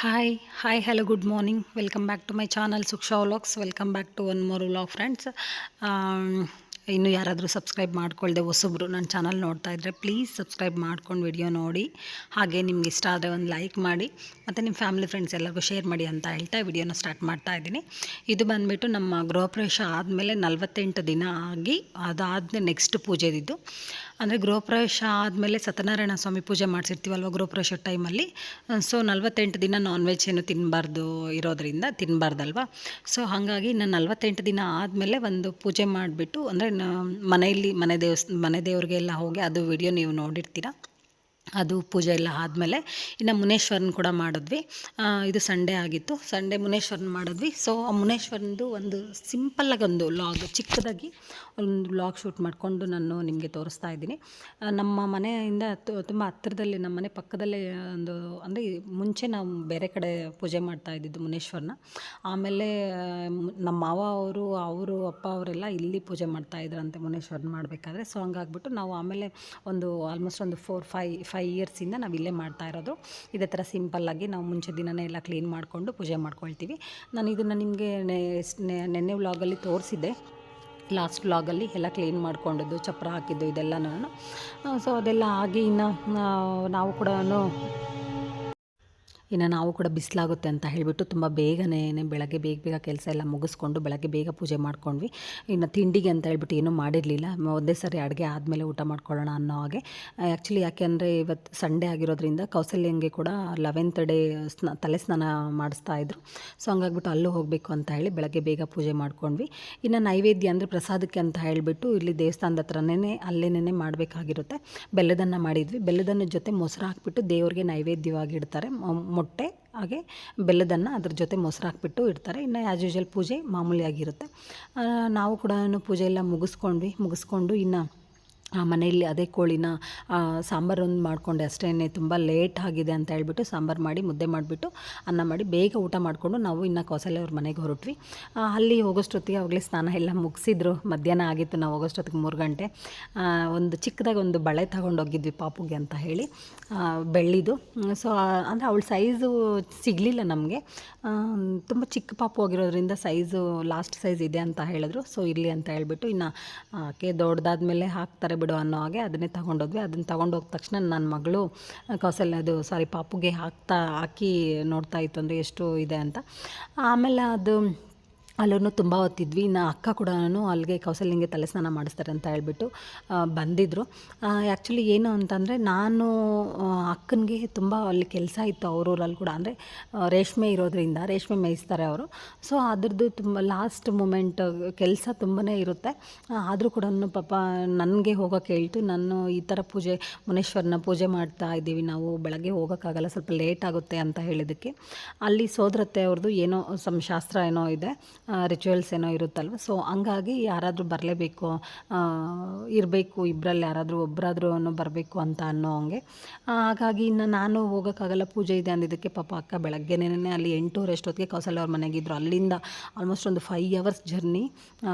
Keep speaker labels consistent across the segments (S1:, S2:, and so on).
S1: Hi hi hello good morning welcome back to my channel Suksha vlogs welcome back to one more vlog friends ಇನ್ನು ಯಾರಾದರೂ subscribe ಮಾಡ್ಕೊಳ್ಳದೆ ಹೊಸಬ್ರು ನನ್ನ channel ನೋಡ್ತಾ ಇದ್ದರೆ please subscribe ಮಾಡ್ಕೊಂಡು video ನೋಡಿ. ಹಾಗೆ ನಿಮ್ಗೆ ಇಷ್ಟ ಆದರೆ ಒಂದು ಲೈಕ್ ಮಾಡಿ, ಮತ್ತು ನಿಮ್ಮ ಫ್ಯಾಮಿಲಿ ಫ್ರೆಂಡ್ಸ್ ಎಲ್ಲರಿಗೂ ಶೇರ್ ಮಾಡಿ ಅಂತ ಹೇಳ್ತಾ ವಿಡಿಯೋನ ಸ್ಟಾರ್ಟ್ ಮಾಡ್ತಾ ಇದ್ದೀನಿ. ಇದು ಬಂದುಬಿಟ್ಟು ನಮ್ಮ ಗೃಹಪ್ರವೇಶ ಆದಮೇಲೆ ನಲವತ್ತೆಂಟು ದಿನ ಆಗಿ ಅದಾದ ನೆಕ್ಸ್ಟ್ ಪೂಜೆದಿದ್ದು. ಅಂದರೆ ಗೃಹಪ್ರವೇಶ ಆದಮೇಲೆ ಸತ್ಯನಾರಾಯಣ ಸ್ವಾಮಿ ಪೂಜೆ ಮಾಡಿಸಿರ್ತೀವಲ್ವ ಗೃಹಪ್ರವೇಶ ಟೈಮಲ್ಲಿ? ಸೊ ನಲ್ವತ್ತೆಂಟು ದಿನ ನಾನ್ ವೆಜ್ ಏನು ತಿನ್ನಬಾರ್ದು ಇರೋದರಿಂದ ತಿನ್ನಬಾರ್ದಲ್ವ ಸೊ ಹಾಗಾಗಿ ನಾನು ನಲ್ವತ್ತೆಂಟು ದಿನ ಆದಮೇಲೆ ಒಂದು ಪೂಜೆ ಮಾಡಿಬಿಟ್ಟು, ಅಂದರೆ ಮನೆಯಲ್ಲಿ ಮನೆ ದೇವಸ್, ಮನೆ ದೇವ್ರಿಗೆಲ್ಲ ಹೋಗಿ ಅದು ವಿಡಿಯೋ ನೀವು ನೋಡಿರ್ತೀರ? ಅದು ಪೂಜೆ ಎಲ್ಲ ಆದಮೇಲೆ ಇನ್ನು ಮುನೇಶ್ವರನ ಕೂಡ ಮಾಡಿದ್ವಿ. ಇದು ಸಂಡೇ ಆಗಿತ್ತು. ಸಂಡೇ ಮುನೇಶ್ವರನ ಮಾಡಿದ್ವಿ. ಸೊ ಆ ಮುನೇಶ್ವರನದು ಒಂದು ಸಿಂಪಲ್ಲಾಗಿ ಒಂದು ಲಾಗ್ ಚಿಕ್ಕದಾಗಿ ಒಂದು ಲಾಗ್ ಶೂಟ್ ಮಾಡಿಕೊಂಡು ನಾನು ನಿಮಗೆ ತೋರಿಸ್ತಾ ಇದ್ದೀನಿ. ನಮ್ಮ ಮನೆಯಿಂದ ತುಂಬ ಹತ್ತಿರದಲ್ಲಿ, ನಮ್ಮ ಮನೆ ಪಕ್ಕದಲ್ಲೇ ಒಂದು, ಅಂದರೆ ಮುಂಚೆ ನಾವು ಬೇರೆ ಕಡೆ ಪೂಜೆ ಮಾಡ್ತಾ ಇದ್ದಿದ್ದು ಮುನೇಶ್ವರನ ಆಮೇಲೆ ನಮ್ಮ ಮಾವ ಅವರು ಅವರು, ಅಪ್ಪ ಅವರೆಲ್ಲ ಇಲ್ಲಿ ಪೂಜೆ ಮಾಡ್ತಾ ಇದ್ರಂತೆ ಮುನೇಶ್ವರನ ಮಾಡಬೇಕಾದ್ರೆ. ಸೊ ಹಂಗಾಗ್ಬಿಟ್ಟು ನಾವು ಆಮೇಲೆ ಒಂದು ಆಲ್ಮೋಸ್ಟ್ ಒಂದು ಫೋರ್ ಫೈ ಫೈ ಇಯರ್ಸಿಂದ ನಾವು ಇಲ್ಲೇ ಮಾಡ್ತಾ ಇರೋದು. ಇದೇ ಥರ ಸಿಂಪಲ್ಲಾಗಿ ನಾವು ಮುಂಚೆ ದಿನನೇ ಎಲ್ಲ ಕ್ಲೀನ್ ಮಾಡಿಕೊಂಡು ಪೂಜೆ ಮಾಡ್ಕೊಳ್ತೀವಿ. ನಾನು ಇದನ್ನು ನಿಮಗೆ ನೆನ್ನೆ ವ್ಲಾಗಲ್ಲಿ ತೋರಿಸಿದ್ದೆ. ಲಾಸ್ಟ್ ವ್ಲಾಗಲ್ಲಿ ಎಲ್ಲ ಕ್ಲೀನ್ ಮಾಡ್ಕೊಂಡಿದ್ದು ಚಪ್ಪರ ಹಾಕಿದ್ದು, ಇದೆಲ್ಲ ನಾನು. ಸೊ ಅದೆಲ್ಲ ಆಗಿ ಇನ್ನು ನಾವು ಕೂಡ ಇನ್ನು ನಾವು ಕೂಡ ಬಿಸಿಲಾಗುತ್ತೆ ಅಂತ ಹೇಳಿಬಿಟ್ಟು ತುಂಬ ಬೇಗನೇ ಬೆಳಗ್ಗೆ ಬೇಗ ಬೇಗ ಕೆಲಸ ಎಲ್ಲ ಮುಗಿಸ್ಕೊಂಡು ಬೆಳಗ್ಗೆ ಬೇಗ ಪೂಜೆ ಮಾಡ್ಕೊಂಡ್ವಿ. ಇನ್ನು ತಿಂಡಿಗೆ ಅಂತ ಹೇಳ್ಬಿಟ್ಟು ಏನೂ ಮಾಡಿರಲಿಲ್ಲ. ಒಂದೇ ಸರಿ ಅಡುಗೆ ಆದಮೇಲೆ ಊಟ ಮಾಡ್ಕೊಳ್ಳೋಣ ಅನ್ನೋ ಹಾಗೆ. ಆ್ಯಕ್ಚುಲಿ ಯಾಕೆ ಅಂದರೆ ಇವತ್ತು ಸಂಡೇ ಆಗಿರೋದ್ರಿಂದ ಕೌಸಲ್ಯಂಗೆ ಕೂಡ ಲೆವೆಂತ್ ಡೇ ಸ್ನ ತಲೆ ಸ್ನಾನ ಮಾಡಿಸ್ತಾ ಇದ್ರು. ಸೊ, ಹಂಗಾಗ್ಬಿಟ್ಟು ಅಲ್ಲೂ ಹೋಗಬೇಕು ಅಂತ ಹೇಳಿ ಬೆಳಗ್ಗೆ ಬೇಗ ಪೂಜೆ ಮಾಡ್ಕೊಂಡ್ವಿ. ಇನ್ನು ನೈವೇದ್ಯ ಅಂದರೆ ಪ್ರಸಾದಕ್ಕೆ ಅಂತ ಹೇಳಿಬಿಟ್ಟು ಇಲ್ಲಿ ದೇವಸ್ಥಾನದ ಹತ್ರನೇ ಅಲ್ಲೇನೇ ಮಾಡಬೇಕಾಗಿರುತ್ತೆ. ಬೆಲ್ಲದನ್ನು ಮಾಡಿದ್ವಿ. ಬೆಲ್ಲದನ್ನ ಜೊತೆ ಮೊಸರು ಹಾಕ್ಬಿಟ್ಟು ದೇವ್ರಿಗೆ ನೈವೇದ್ಯವಾಗಿ ಇಡ್ತಾರೆ. ಮೊಟ್ಟೆ, ಹಾಗೆ ಬೆಲ್ಲದನ್ನು ಅದ್ರ ಜೊತೆ ಮೊಸರು ಹಾಕ್ಬಿಟ್ಟು ಇಡ್ತಾರೆ. ಇನ್ನು ಆ್ಯಸ್ ಯೂಶಲ್ ಪೂಜೆ ಮಾಮೂಲಿಯಾಗಿರುತ್ತೆ. ನಾವು ಕೂಡ ಪೂಜೆ ಎಲ್ಲ ಮುಗಿಸ್ಕೊಂಡ್ವಿ, ಮುಗಿಸ್ಕೊಂಡು ಇನ್ನು ಆ ಮನೆಯಲ್ಲಿ ಅದೇ ಕೋಳಿನ ಸಾಂಬಾರು ಒಂದು ಮಾಡಿಕೊಂಡೆ ಅಷ್ಟೇ ತುಂಬ ಲೇಟ್ ಆಗಿದೆ ಅಂತ ಹೇಳ್ಬಿಟ್ಟು ಸಾಂಬಾರು ಮಾಡಿ ಮುದ್ದೆ ಮಾಡಿಬಿಟ್ಟು ಅನ್ನ ಮಾಡಿ ಬೇಗ ಊಟ ಮಾಡಿಕೊಂಡು ನಾವು ಇನ್ನು ಕೌಸಲ್ಯ ಅವ್ರ ಮನೆಗೆ ಹೊರಟ್ವಿ. ಅಲ್ಲಿ ಹೋಗೋಷ್ಟೊತ್ತಿಗೆ ಅವಾಗಲೇ ಸ್ನಾನ ಎಲ್ಲ ಮುಗಿಸಿದ್ರು. ಮಧ್ಯಾಹ್ನ ಆಗಿತ್ತು ನಾವು ಹೋಗೋಷ್ಟೊತ್ತಿಗೆ ಮೂರು ಗಂಟೆ. ಒಂದು ಚಿಕ್ಕದಾಗಿ ಒಂದು ಬಳೆ ತಗೊಂಡೋಗಿದ್ವಿ ಪಾಪುಗೆ ಅಂತ ಹೇಳಿ. ಬೆಳ್ಳಿದು. ಸೊ ಅಂದರೆ ಅವಳ ಸೈಜು ಸಿಗಲಿಲ್ಲ ನಮಗೆ. ತುಂಬ ಚಿಕ್ಕ ಪಾಪು ಆಗಿರೋದ್ರಿಂದ ಸೈಜು ಲಾಸ್ಟ್ ಸೈಜ್ ಇದೆ ಅಂತ ಹೇಳಿದ್ರು. ಸೊ ಇರಲಿ ಅಂತ ಹೇಳಿಬಿಟ್ಟು ಇನ್ನು, ಆಕೆ ದೊಡ್ಡದಾದ್ಮೇಲೆ ಹಾಕ್ತಾರೆ ಬಿಡು ಅನ್ನೋ ಹಾಗೆ ಅದನ್ನೇ ತೊಗೊಂಡೋದ್ವಿ. ಅದನ್ನು ತೊಗೊಂಡೋದ ತಕ್ಷಣ ನನ್ನ ಮಗಳು ಕೌಸಲ್ಯ, ಅದು ಸಾರಿ ಪಾಪುಗೆ ಹಾಕ್ತಾ, ಹಾಕಿ ನೋಡ್ತಾ ಇತ್ತು ಅಂದರೆ ಎಷ್ಟು ಇದೆ ಅಂತ. ಆಮೇಲೆ ಅದು ಅಲ್ಲೂ ತುಂಬ ಹೊತ್ತಿದ್ವಿ. ಇನ್ನು ಅಕ್ಕ ಕೂಡ ಅಲ್ಲಿಗೆ ಕೌಸಲ್ಯಂಗೆ ತಲೆ ಸ್ನಾನ ಮಾಡಿಸ್ತಾರೆ ಅಂತ ಹೇಳ್ಬಿಟ್ಟು ಬಂದಿದ್ದರು ಆ್ಯಕ್ಚುಲಿ ಏನು ಅಂತಂದರೆ ನಾನು ಅಕ್ಕನಿಗೆ ತುಂಬ ಅಲ್ಲಿ ಕೆಲಸ ಇತ್ತು ಅವ್ರೂರಲ್ಲಿ ಕೂಡ. ಅಂದರೆ ರೇಷ್ಮೆ ಇರೋದ್ರಿಂದ ರೇಷ್ಮೆ ಮೇಯಿಸ್ತಾರೆ ಅವರು. ಸೊ ಅದ್ರದ್ದು ತುಂಬ ಲಾಸ್ಟ್ ಮೂಮೆಂಟ್ ಕೆಲಸ ತುಂಬಾ ಇರುತ್ತೆ. ಆದರೂ ಕೂಡ ಪಾಪ ನನಗೆ ಹೋಗೋಕ್ಕೆ ಹೇಳ್ತು. ನಾನು ಈ ಥರ ಪೂಜೆ, ಮುನೇಶ್ವರನ ಪೂಜೆ ಮಾಡ್ತಾ ಇದ್ದೀವಿ. ನಾವು ಬೆಳಗ್ಗೆ ಹೋಗೋಕ್ಕಾಗಲ್ಲ, ಸ್ವಲ್ಪ ಲೇಟ್ ಆಗುತ್ತೆ ಅಂತ ಹೇಳಿದ್ದಕ್ಕೆ. ಅಲ್ಲಿ ಸೋದರತ್ತೆ ಅವ್ರದ್ದು ಏನೋ ಸಮ್ ಶಾಸ್ತ್ರ ಏನೋ ಇದೆ. ರಿಚುವಲ್ಸ್ ಏನೋ ಇರುತ್ತಲ್ವ? ಸೊ ಹಂಗಾಗಿ ಯಾರಾದರೂ ಬರಲೇಬೇಕು ಇರಬೇಕು ಇಬ್ಬರಲ್ಲಿ ಯಾರಾದರೂ ಒಬ್ಬರಾದ್ರೂ ಬರಬೇಕು ಅಂತ ಅನ್ನೋ ಹಂಗೆ. ಹಾಗಾಗಿ ಇನ್ನು ನಾನು ಹೋಗೋಕ್ಕಾಗಲ್ಲ, ಪೂಜೆ ಇದೆ ಅಂದಿದ್ದಕ್ಕೆ ಪಾಪ ಅಕ್ಕ ಬೆಳಗ್ಗೆನೇ ಅಲ್ಲಿ ಎಂಟೂವರೆ ಅಷ್ಟೊತ್ತಿಗೆ ಕೌಸಲ್ಯ ಅವ್ರ ಮನೆಗಿದ್ರು. ಅಲ್ಲಿಂದ ಆಲ್ಮೋಸ್ಟ್ ಒಂದು ಫೈವ್ ಅವರ್ಸ್ ಜರ್ನಿ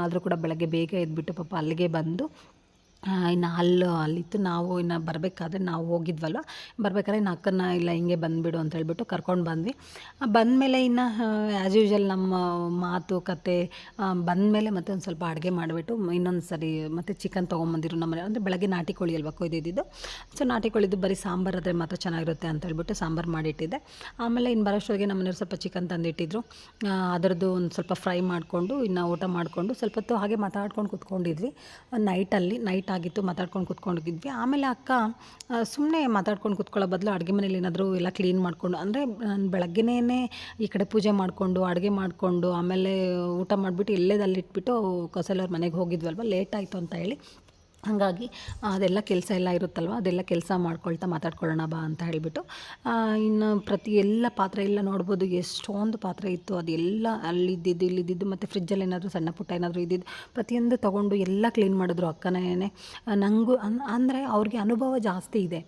S1: ಆದರೂ ಕೂಡ ಬೆಳಗ್ಗೆ ಬೇಗ ಎದ್ಬಿಟ್ಟು ಪಾಪ ಅಲ್ಲಿಗೆ ಬಂದು ಇನ್ನು ಅಲ್ಲಿ, ಅಲ್ಲಿತ್ತು. ನಾವು ಇನ್ನು ಬರಬೇಕಾದ್ರೆ ನಾವು ಹೋಗಿದ್ವಲ್ವ? ಬರಬೇಕಾದ್ರೆ ಇನ್ನು ಅಕ್ಕನ ಇಲ್ಲ, ಹಿಂಗೆ ಬಂದುಬಿಡು ಅಂತ ಹೇಳ್ಬಿಟ್ಟು ಕರ್ಕೊಂಡು ಬಂದ್ವಿ. ಬಂದಮೇಲೆ ಇನ್ನು ಆ್ಯಸ್ ಯೂಶಲ್ ನಮ್ಮ ಮಾತು, ಕತೆ ಬಂದಮೇಲೆ ಮತ್ತೆ ಒಂದು ಸ್ವಲ್ಪ ಅಡುಗೆ ಮಾಡಿಬಿಟ್ಟು ಇನ್ನೊಂದು ಸರಿ ಮತ್ತು ಚಿಕನ್ ತೊಗೊಂಬಂದಿರು ನಮ್ಮನೆ. ಅಂದರೆ ಬೆಳಗ್ಗೆ ನಾಟಿ ಕೋಳಿ ಅಲ್ವಾ ಕೊಯ್ದಿದ್ದು ಸೊ ನಾಟಿ ಕೋಳಿದು ಬರೀ ಸಾಂಬಾರು ಆದರೆ ಮಾತ್ರ ಚೆನ್ನಾಗಿರುತ್ತೆ ಅಂತ ಹೇಳ್ಬಿಟ್ಟು ಸಾಂಬಾರು ಮಾಡಿಟ್ಟಿದ್ದೆ. ಆಮೇಲೆ ಇನ್ನು ಬರೋಷ್ಟೊಳಗೆ ನಮ್ಮ ಮನೆಯವ್ರು ಸ್ವಲ್ಪ ಚಿಕನ್ ತಂದಿಟ್ಟಿದ್ರು. ಅದರದ್ದು ಒಂದು ಸ್ವಲ್ಪ ಫ್ರೈ ಮಾಡಿಕೊಂಡು, ಇನ್ನು ಊಟ ಮಾಡಿಕೊಂಡು, ಸ್ವಲ್ಪ ಹೊತ್ತು ಹಾಗೆ ಮಾತಾಡ್ಕೊಂಡು ಕೂತ್ಕೊಂಡಿದ್ವಿ. ನೈಟಲ್ಲಿ ನೈಟ್ ಆಗಿತ್ತು, ಮಾತಾಡ್ಕೊಂಡು ಕೂತ್ಕೊಂಡಿದ್ವಿ ಆಮೇಲೆ ಅಕ್ಕ ಸುಮ್ಮನೆ ಮಾತಾಡ್ಕೊಂಡು ಕೂತ್ಕೊಳ್ಳೋ ಬದಲು ಅಡುಗೆ ಮನೇಲಿ ಏನಾದರೂ ಎಲ್ಲ ಕ್ಲೀನ್ ಮಾಡಿಕೊಂಡು, ಅಂದರೆ ನಾನು ಬೆಳಗ್ಗೆನೇ ಈ ಕಡೆ ಪೂಜೆ ಮಾಡಿಕೊಂಡು, ಅಡುಗೆ ಮಾಡಿಕೊಂಡು, ಆಮೇಲೆ ಊಟ ಮಾಡಿಬಿಟ್ಟು ಇಲ್ಲೇದಲ್ಲಿ ಇಟ್ಬಿಟ್ಟು ಕೌಸಲ್ಯವ್ರ ಮನೆಗೆ ಹೋಗಿದ್ವಲ್ವ, ಲೇಟ್ ಆಯಿತು ಅಂತ ಹೇಳಿ. ಹಾಗಾಗಿ ಅದೆಲ್ಲ ಕೆಲಸ ಎಲ್ಲ ಇರುತ್ತಲ್ವ? ಅದೆಲ್ಲ ಕೆಲಸ ಮಾಡ್ಕೊಳ್ತಾ ಮಾತಾಡ್ಕೊಳ್ಳೋಣ ಬಾ ಅಂತ ಹೇಳಿಬಿಟ್ಟು ಇನ್ನು ಪ್ರತಿ ಎಲ್ಲ ಪಾತ್ರೆ ಎಲ್ಲ ನೋಡ್ಬೋದು. ಎಷ್ಟೊಂದು ಪಾತ್ರೆ ಇತ್ತು. ಅದೆಲ್ಲ ಅಲ್ಲಿದ್ದಿದ್ದು, ಇಲ್ಲಿದ್ದಿದ್ದು, ಮತ್ತು ಫ್ರಿಜ್ಜಲ್ಲಿ ಏನಾದರೂ ಸಣ್ಣ ಪುಟ್ಟ ಏನಾದರೂ ಇದ್ದಿದ್ದು, ಪ್ರತಿಯೊಂದು ತೊಗೊಂಡು ಎಲ್ಲ ಕ್ಲೀನ್ ಮಾಡಿದ್ರು ಅಕ್ಕನೇ ನನಗೂ ಅಂದರೆ ಅವ್ರಿಗೆ ಅನುಭವ ಜಾಸ್ತಿ ಇದೆ.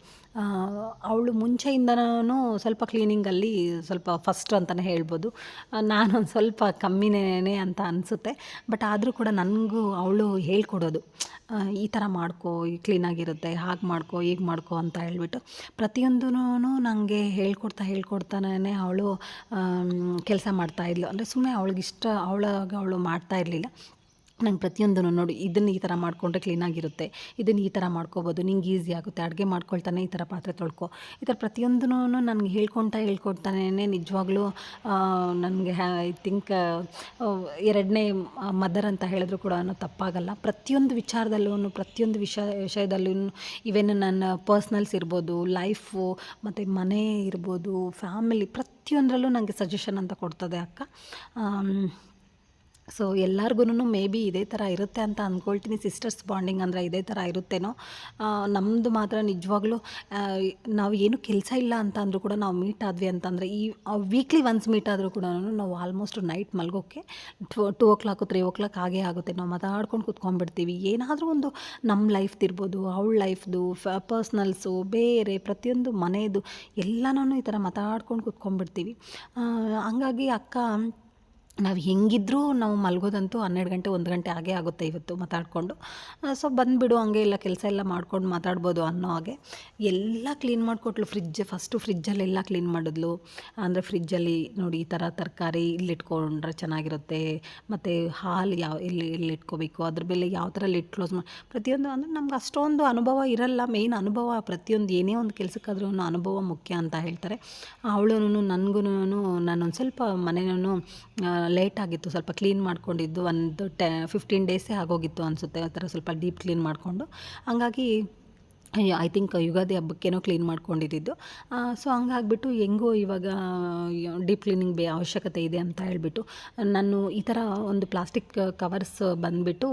S1: ಅವಳು ಮುಂಚೆಯಿಂದನೂ ಸ್ವಲ್ಪ ಕ್ಲೀನಿಂಗಲ್ಲಿ ಸ್ವಲ್ಪ ಫಸ್ಟ್ ಅಂತಲೇ ಹೇಳ್ಬೋದು. ನಾನೊಂದು ಸ್ವಲ್ಪ ಕಮ್ಮಿನೇ ಅಂತ ಅನಿಸುತ್ತೆ. ಬಟ್ ಆದರೂ ಕೂಡ ನನಗೂ ಅವಳು ಹೇಳ್ಕೊಡೋದು. ಈ ಥರ ಮಾಡ್ಕೋ ಕ್ಲೀನಾಗಿರುತ್ತೆ ಹಾಗೆ ಮಾಡ್ಕೋ, ಹೀಗೆ ಮಾಡ್ಕೋ ಅಂತ ಹೇಳ್ಬಿಟ್ಟು ಪ್ರತಿಯೊಂದೂ ನನಗೆ ಹೇಳ್ಕೊಡ್ತಾ ಹೇಳ್ಕೊಡ್ತಾನೆ ಅವಳು ಕೆಲಸ ಮಾಡ್ತಾಯಿದ್ಲು ಅಂದರೆ ಸುಮ್ಮನೆ ಅವಳಿಗಿಷ್ಟ, ಅವಳಾಗ ಅವಳು ಮಾಡ್ತಾ ಇರಲಿಲ್ಲ. ನಂಗೆ ಪ್ರತಿಯೊಂದನ್ನು ನೋಡಿ, ಇದನ್ನು ಈ ಥರ ಮಾಡಿಕೊಂಡ್ರೆ ಕ್ಲೀನಾಗಿರುತ್ತೆ ಇದನ್ನು ಈ ಥರ ಮಾಡ್ಕೋಬೋದು, ನಿಂಗೆ ಈಸಿ ಆಗುತ್ತೆ, ಅಡುಗೆ ಮಾಡ್ಕೊಳ್ತಾನೆ ಈ ಥರ ಪಾತ್ರೆ ತೊಳ್ಕೊ. ಈ ಥರ ಪ್ರತಿಯೊಂದೂ ನನಗೆ ಹೇಳ್ಕೊಳ್ತಾ ಹೇಳ್ಕೊಡ್ತಾನೇ ನಿಜವಾಗ್ಲೂ ನನಗೆ ಐ ಥಿಂಕ್ ಎರಡನೇ ಮದರ್ ಅಂತ ಹೇಳಿದ್ರು ಕೂಡ ತಪ್ಪಾಗಲ್ಲ. ಪ್ರತಿಯೊಂದು ವಿಚಾರದಲ್ಲೂ ಪ್ರತಿಯೊಂದು ವಿಷಯ ವಿಷಯದಲ್ಲೂ ಇವೆನ್ ನನ್ನ ಪರ್ಸ್ನಲ್ಸ್ ಇರ್ಬೋದು ಲೈಫು ಮತ್ತು ಮನೆ ಇರ್ಬೋದು ಫ್ಯಾಮಿಲಿ ಪ್ರತಿಯೊಂದರಲ್ಲೂ ನನಗೆ ಸಜೆಷನ್ ಅಂತ ಕೊಡ್ತದೆ ಅಕ್ಕ. ಸೊ ಎಲ್ಲರಿಗೂ ಮೇ ಬಿ ಇದೇ ಥರ ಇರುತ್ತೆ ಅಂತ ಅಂದ್ಕೊಳ್ತೀನಿ. ಸಿಸ್ಟರ್ಸ್ ಬಾಂಡಿಂಗ್ ಅಂದರೆ ಇದೇ ಥರ ಇರುತ್ತೇನೋ. ನಮ್ಮದು ಮಾತ್ರ ನಿಜವಾಗ್ಲೂ ನಾವು ಏನು ಕೆಲಸ ಇಲ್ಲ ಅಂತ ಅಂದರೂ ಕೂಡ ನಾವು ಮೀಟ್ ಆದ್ವಿ ಅಂತಂದರೆ, ಈ ವೀಕ್ಲಿ ಒನ್ಸ್ ಮೀಟ್ ಆದರೂ ಕೂಡ ನಾವು ಆಲ್ಮೋಸ್ಟ್ ನೈಟ್ ಮಲ್ಗೋಕ್ಕೆ two o'clock three o'clock ಆಗೇ ಆಗುತ್ತೆ. ನಾವು ಮಾತಾಡ್ಕೊಂಡು ಕೂತ್ಕೊಂಡ್ಬಿಡ್ತೀವಿ. ಏನಾದರೂ ಒಂದು ನಮ್ಮ ಲೈಫ್ದು ಇರ್ಬೋದು, ಅವಳ ಲೈಫ್ದು ಫ ಪರ್ಸ್ನಲ್ಸು ಬೇರೆ ಪ್ರತಿಯೊಂದು ಮನೆಯದು ಎಲ್ಲನೂ ಈ ಥರ ಮಾತಾಡ್ಕೊಂಡು ಕೂತ್ಕೊಂಡ್ಬಿಡ್ತೀವಿ. ಹಂಗಾಗಿ ಅಕ್ಕ ನಾವು ಹೆಂಗಿದ್ರೂ ನಾವು ಮಲಗೋದಂತೂ ಹನ್ನೆರಡು ಗಂಟೆ, ಒಂದು ಗಂಟೆ ಆಗೇ ಆಗುತ್ತೆ ಇವತ್ತು ಮಾತಾಡಿಕೊಂಡು. ಸೊ ಬಂದುಬಿಡು, ಹಂಗೆ ಇಲ್ಲ, ಕೆಲಸ ಎಲ್ಲ ಮಾಡ್ಕೊಂಡು ಮಾತಾಡ್ಬೋದು ಅನ್ನೋ ಹಾಗೆ. ಎಲ್ಲ ಕ್ಲೀನ್ ಮಾಡಿಕೊಟ್ಲು ಫ್ರಿಜ್ ಫಸ್ಟು ಫ್ರಿಜ್ಜಲ್ಲೆಲ್ಲ ಕ್ಲೀನ್ ಮಾಡಿದ್ಲು. ಅಂದರೆ ಫ್ರಿಜ್ಜಲ್ಲಿ ನೋಡಿ ಈ ಥರ ತರಕಾರಿ ಇಲ್ಲಿಟ್ಕೊಂಡ್ರೆ ಚೆನ್ನಾಗಿರುತ್ತೆ. ಮತ್ತು ಹಾಲು ಯಾವ, ಇಲ್ಲಿ ಇಲ್ಲಿ ಇಟ್ಕೋಬೇಕು, ಅದ್ರ ಮೇಲೆ ಯಾವ ಥರ ಲಿಟ್ ಕ್ಲೋಸ್ ಮಾಡಿ ಪ್ರತಿಯೊಂದು ಅಂದರೆ ನಮ್ಗೆ ಅಷ್ಟೊಂದು ಅನುಭವ ಇರಲ್ಲ. ಮೇಯ್ನ್ ಅನುಭವ ಪ್ರತಿಯೊಂದು ಏನೇ ಒಂದು ಕೆಲಸಕ್ಕಾದ್ರೂ ಅನುಭವ ಮುಖ್ಯ ಅಂತ ಹೇಳ್ತಾರೆ. ಅವಳು ನನಗೂ ನಾನೊಂದು ಸ್ವಲ್ಪ ಮನೆಯೂ ಲೇಟ್ ಆಗಿತ್ತು, ಸ್ವಲ್ಪ ಕ್ಲೀನ್ ಮಾಡ್ಕೊಂಡಿದ್ದು ಒಂದು ಟೆ ಫಿಫ್ಟೀನ್ ಡೇಸೇ ಆಗೋಗಿತ್ತು ಅನಿಸುತ್ತೆ ಆ ಥರ ಸ್ವಲ್ಪ ಡೀಪ್ ಕ್ಲೀನ್ ಮಾಡಿಕೊಂಡು. ಹಂಗಾಗಿ ಐ ಥಿಂಕ್ ಯುಗಾದಿ ಹಬ್ಬಕ್ಕೇನೋ ಕ್ಲೀನ್ ಮಾಡ್ಕೊಂಡಿದ್ದು ಸೊ ಹಂಗಾಗ್ಬಿಟ್ಟು ಹೆಂಗೋ ಇವಾಗ ಡೀಪ್ ಕ್ಲೀನಿಂಗ್ ಬೇ ಅವಶ್ಯಕತೆ ಇದೆ ಅಂತ ಹೇಳಿಬಿಟ್ಟು, ನಾನು ಈ ಥರ ಒಂದು ಪ್ಲಾಸ್ಟಿಕ್ ಕವರ್ಸ್ ಬಂದುಬಿಟ್ಟು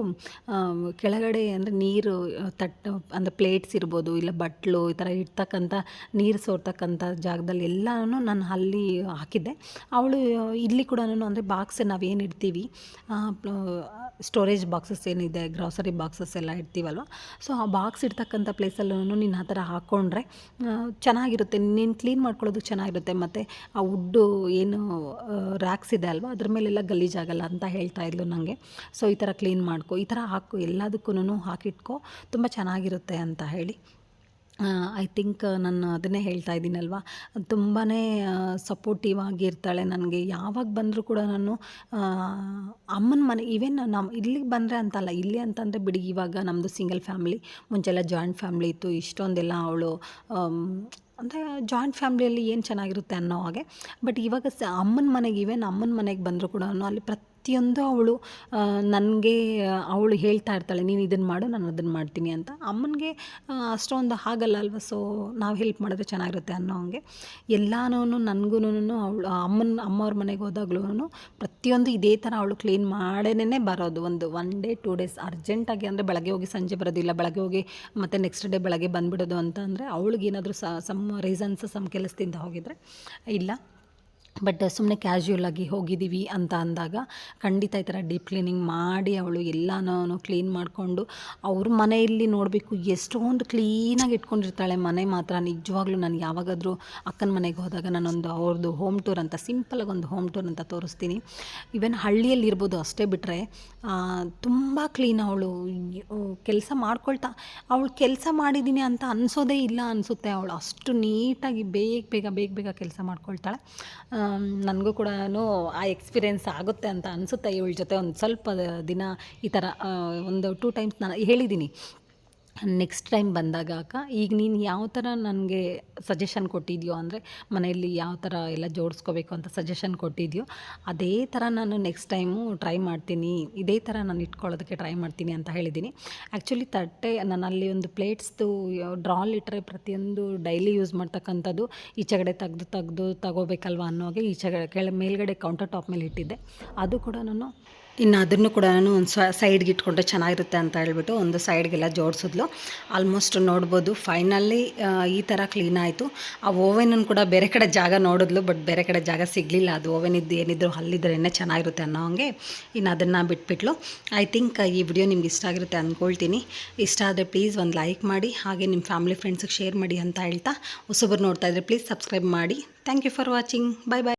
S1: ಕೆಳಗಡೆ ಅಂದರೆ ನೀರು, ತಟ್, ಅಂದರೆ ಪ್ಲೇಟ್ಸ್ ಇರ್ಬೋದು, ಇಲ್ಲ ಬಟ್ಲು ಈ ಥರ ಇಡ್ತಕ್ಕಂಥ, ನೀರು ಸೋರ್ತಕ್ಕಂಥ ಜಾಗದಲ್ಲಿ ಎಲ್ಲನೂ ನಾನು ಅಲ್ಲಿ ಹಾಕಿದ್ದೆ. ಅವಳು ಇಲ್ಲಿ ಕೂಡ ಅಂದರೆ ಬಾಕ್ಸ್ ನಾವೇನು ಇಡ್ತೀವಿ ಸ್ಟೋರೇಜ್ ಬಾಕ್ಸಸ್ ಏನಿದೆ ಗ್ರಾಸರಿ ಬಾಕ್ಸಸ್ ಎಲ್ಲ ಇಡ್ತೀವಲ್ವ? ಸೊ ಆ ಬಾಕ್ಸ್ ಇಡ್ತಕ್ಕಂಥ ಪ್ಲೇಸಲ್ಲೂ ನೀನು ಆ ಥರ ಹಾಕ್ಕೊಂಡ್ರೆ ಚೆನ್ನಾಗಿರುತ್ತೆ. ನೀನು ಕ್ಲೀನ್ ಮಾಡ್ಕೊಳ್ಳೋದು ಚೆನ್ನಾಗಿರುತ್ತೆ. ಮತ್ತು ಆ ವುಡ್ಡು ಏನು ರ್ಯಾಕ್ಸ್ ಇದೆ ಅಲ್ವಾ? ಅದ್ರ ಮೇಲೆಲ್ಲ ಗಲೀಜಾಗಲ್ಲ ಅಂತ ಹೇಳ್ತಾ ಇದ್ಲು ನನಗೆ ಸೊ ಈ ಥರ ಕ್ಲೀನ್ ಮಾಡ್ಕೊ. ಈ ಥರ ಹಾಕು. ಎಲ್ಲದಕ್ಕೂ ಹಾಕಿಟ್ಕೊ. ತುಂಬ ಚೆನ್ನಾಗಿರುತ್ತೆ ಅಂತ ಹೇಳಿ. ಐ ಥಿಂಕ್ ನಾನು ಅದನ್ನೇ ಹೇಳ್ತಾ ಇದ್ದೀನಲ್ವ? ತುಂಬಾ ಸಪೋರ್ಟಿವ್ ಆಗಿರ್ತಾಳೆ ನನಗೆ. ಯಾವಾಗ ಬಂದರೂ ಕೂಡ ನಾನು ಅಮ್ಮನ ಮನೆ ಈವೆನ್ ನಮ್ಮ ಇಲ್ಲಿಗೆ ಬಂದರೆ ಅಂತಲ್ಲ, ಇಲ್ಲಿ ಅಂತಂದರೆ ಬಿಡಿ, ಇವಾಗ ನಮ್ಮದು ಸಿಂಗಲ್ ಫ್ಯಾಮ್ಲಿ ಮುಂಚೆಲ್ಲ ಜಾಯಿಂಟ್ ಫ್ಯಾಮ್ಲಿ ಇತ್ತು, ಇಷ್ಟೊಂದೆಲ್ಲ ಅವಳು ಅಂದರೆ ಜಾಯಿಂಟ್ ಫ್ಯಾಮ್ಲಿಯಲ್ಲಿ ಏನು ಚೆನ್ನಾಗಿರುತ್ತೆ ಅನ್ನೋ ಹಾಗೆ. ಬಟ್ ಇವಾಗ ಸ, ಅಮ್ಮನ ಮನೆಗೆ ಇವೆ ಅಮ್ಮನ ಮನೆಗೆ ಬಂದರೂ ಕೂಡ ಅಲ್ಲಿ ಪ್ರತಿ ಪ್ರತಿಯೊಂದು ಅವಳು ನನಗೆ ಅವಳು ಹೇಳ್ತಾ ಇರ್ತಾಳೆ, ನೀನು ಇದನ್ನು ಮಾಡು, ನಾನು ಅದನ್ನು ಮಾಡ್ತೀನಿ ಅಂತ. ಅಮ್ಮನಿಗೆ ಅಷ್ಟೊಂದು ಆಗಲ್ಲ ಅಲ್ವ? ಸೊ ನಾವು ಹೆಲ್ಪ್ ಮಾಡಿದ್ರೆ ಚೆನ್ನಾಗಿರುತ್ತೆ ಅನ್ನೋ ಹಂಗೆ. ಎಲ್ಲನೂ ನನಗೂ ಅವಳು ಅಮ್ಮನ, ಅಮ್ಮವ್ರ ಮನೆಗೆ ಹೋದಾಗ್ಲೂ ಪ್ರತಿಯೊಂದು ಇದೇ ಥರ ಅವಳು ಕ್ಲೀನ್ ಮಾಡೇನೆ ಬರೋದು. ಒಂದು ಒನ್ ಡೇ ಟೂ ಡೇಸ್ ಅರ್ಜೆಂಟಾಗಿ ಅಂದರೆ ಬೆಳಗ್ಗೆ ಹೋಗಿ ಸಂಜೆ ಬರೋದಿಲ್ಲ, ಬೆಳಗ್ಗೆ ಹೋಗಿ ಮತ್ತು ನೆಕ್ಸ್ಟ್ ಡೇ ಬೆಳಗ್ಗೆ ಬಂದುಬಿಡೋದು ಅಂತ ಅಂದರೆ ಅವಳಿಗೇನಾದರೂ ಸಮ್ ರೀಸನ್ಸ್ ಸಮ್ ಕೆಲಸದಿಂದ ಹೋಗಿದ್ರೆ ಇಲ್ಲ. ಬಟ್ ಸುಮ್ಮನೆ ಕ್ಯಾಶುಯಲಾಗಿ ಹೋಗಿದ್ದೀವಿ ಅಂತ ಅಂದಾಗ ಖಂಡಿತ ಈ ಥರ ಡೀಪ್ ಕ್ಲೀನಿಂಗ್ ಮಾಡಿ ಅವಳು ಎಲ್ಲನೂ ಕ್ಲೀನ್ ಮಾಡಿಕೊಂಡು ಅವ್ರ ಮನೆಯಲ್ಲಿ ನೋಡಬೇಕು ಎಷ್ಟೊಂದು ಕ್ಲೀನಾಗಿ ಇಟ್ಕೊಂಡಿರ್ತಾಳೆ. ಮನೆ ಮಾತ್ರ ನಿಜವಾಗ್ಲೂ ನಾನು ಯಾವಾಗಾದರೂ ಅಕ್ಕನ ಮನೆಗೆ ಹೋದಾಗ ನಾನೊಂದು ಅವ್ರದ್ದು ಹೋಮ್ ಟೂರ್ ಅಂತ ಸಿಂಪಲಾಗಿ ಒಂದು ಹೋಮ್ ಟೂರ್ ಅಂತ ತೋರಿಸ್ತೀನಿ. ಈವನ್ ಹಳ್ಳಿಯಲ್ಲಿ ಇರ್ಬೋದು ಅಷ್ಟೇ ಬಿಟ್ಟರೆ ತುಂಬ ಕ್ಲೀನ್ ಅವಳು. ಕೆಲಸ ಮಾಡ್ಕೊಳ್ತಾ. ಅವಳು ಕೆಲಸ ಮಾಡಿದ್ದೀನಿ ಅಂತ ಅನಿಸೋದೇ ಇಲ್ಲ ಅನಿಸುತ್ತೆ. ಅವಳು ಅಷ್ಟು ನೀಟಾಗಿ ಬೇಗ ಬೇಗ ಬೇಗ ಬೇಗ ಕೆಲಸ ಮಾಡ್ಕೊಳ್ತಾಳೆ. ನನಗೂ ಕೂಡ ಆ ಎಕ್ಸ್ಪೀರಿಯೆನ್ಸ್ ಆಗುತ್ತೆ ಅಂತ ಅನಿಸುತ್ತೆ ಇವಳ ಜೊತೆ ಒಂದು ಸ್ವಲ್ಪ ದಿನ ಈ ಥರ ಒಂದು ಟೂ ಟೈಮ್ಸ್ ನಾನು ಹೇಳಿದ್ದೀನಿ ನೆಕ್ಸ್ಟ್ ಟೈಮ್ ಬಂದಾಗ ಅಕ್ಕ ಈಗ ನೀನು ಯಾವ ಥರ ನನಗೆ ಸಜೆಷನ್ ಕೊಟ್ಟಿದ್ಯೋ, ಅಂದರೆ ಮನೆಯಲ್ಲಿ ಯಾವ ಥರ ಎಲ್ಲ ಜೋಡಿಸ್ಕೋಬೇಕು ಅಂತ ಸಜೆಷನ್ ಕೊಟ್ಟಿದ್ಯೋ, ಅದೇ ಥರ ನಾನು ನೆಕ್ಸ್ಟ್ ಟೈಮು ಟ್ರೈ ಮಾಡ್ತೀನಿ. ಇದೇ ಥರ ನಾನು ಇಟ್ಕೊಳ್ಳೋದಕ್ಕೆ ಟ್ರೈ ಮಾಡ್ತೀನಿ ಅಂತ ಹೇಳಿದ್ದೀನಿ. ಆ್ಯಕ್ಚುಲಿ ತಟ್ಟೆ, ನಾನು ಅಲ್ಲಿ ಒಂದು ಪ್ಲೇಟ್ಸ್ದು ಡ್ರಾಲ್ ಇಟ್ಟರೆ ಪ್ರತಿಯೊಂದು ಡೈಲಿ ಯೂಸ್ ಮಾಡ್ತಕ್ಕಂಥದ್ದು, ಈಚೆಗಡೆ ತೆಗ್ದು ತೆಗ್ದು ತಗೋಬೇಕಲ್ವ ಅನ್ನೋಗೆ ಈಚೆಗಡೆ ಕೆಳ, ಮೇಲ್ಗಡೆ ಕೌಂಟರ್ ಟಾಪ್ ಮೇಲೆ ಇಟ್ಟಿದ್ದೆ. ಅದು ಕೂಡ ನಾನು ಇನ್ನು ಅದನ್ನು ಕೂಡ ನಾನು ಒಂದು ಸ ಸೈಡ್ಗೆ ಇಟ್ಕೊಂಡ್ರೆ ಚೆನ್ನಾಗಿರುತ್ತೆ ಅಂತ ಹೇಳ್ಬಿಟ್ಟು ಒಂದು ಸೈಡ್ಗೆಲ್ಲ ಜೋಡಿಸಿದ್ಲು. ಆಲ್ಮೋಸ್ಟ್ ನೋಡ್ಬೋದು. ಫೈನಲಿ ಈ ಥರ ಕ್ಲೀನ್ ಆಯಿತು. ಆ ಓವೆನನ್ನು ಕೂಡ ಬೇರೆ ಕಡೆ ಜಾಗ ನೋಡಿದ್ಲು ಬಟ್ ಬೇರೆ ಕಡೆ ಜಾಗ ಸಿಗಲಿಲ್ಲ. ಅದು ಓವೆನ್ ಇದ್ದು ಏನಿದ್ರು ಅಲ್ಲಿದ್ರೇನೆ ಚೆನ್ನಾಗಿರುತ್ತೆ ಅನ್ನೋ ಹಂಗೆ ಇನ್ನು ಅದನ್ನು ಬಿಟ್ಬಿಟ್ಲು. ಐ ಥಿಂಕ್ ಈ ವಿಡಿಯೋ ನಿಮ್ಗೆ ಇಷ್ಟ ಆಗಿರುತ್ತೆ ಅಂದ್ಕೊಳ್ತೀನಿ ಇಷ್ಟ ಆದರೆ ಪ್ಲೀಸ್ ಒಂದು ಲೈಕ್ ಮಾಡಿ, ಹಾಗೆ ನಿಮ್ಮ ಫ್ಯಾಮಿಲಿ ಫ್ರೆಂಡ್ಸಿಗೆ ಶೇರ್ ಮಾಡಿ ಅಂತ ಹೇಳ್ತಾ. ಹೊಸೊಬ್ಬರು ನೋಡ್ತಾ ಇದ್ರೆ ಪ್ಲೀಸ್ ಸಬ್ಸ್ಕ್ರೈಬ್ ಮಾಡಿ. Thank you for watching bye bye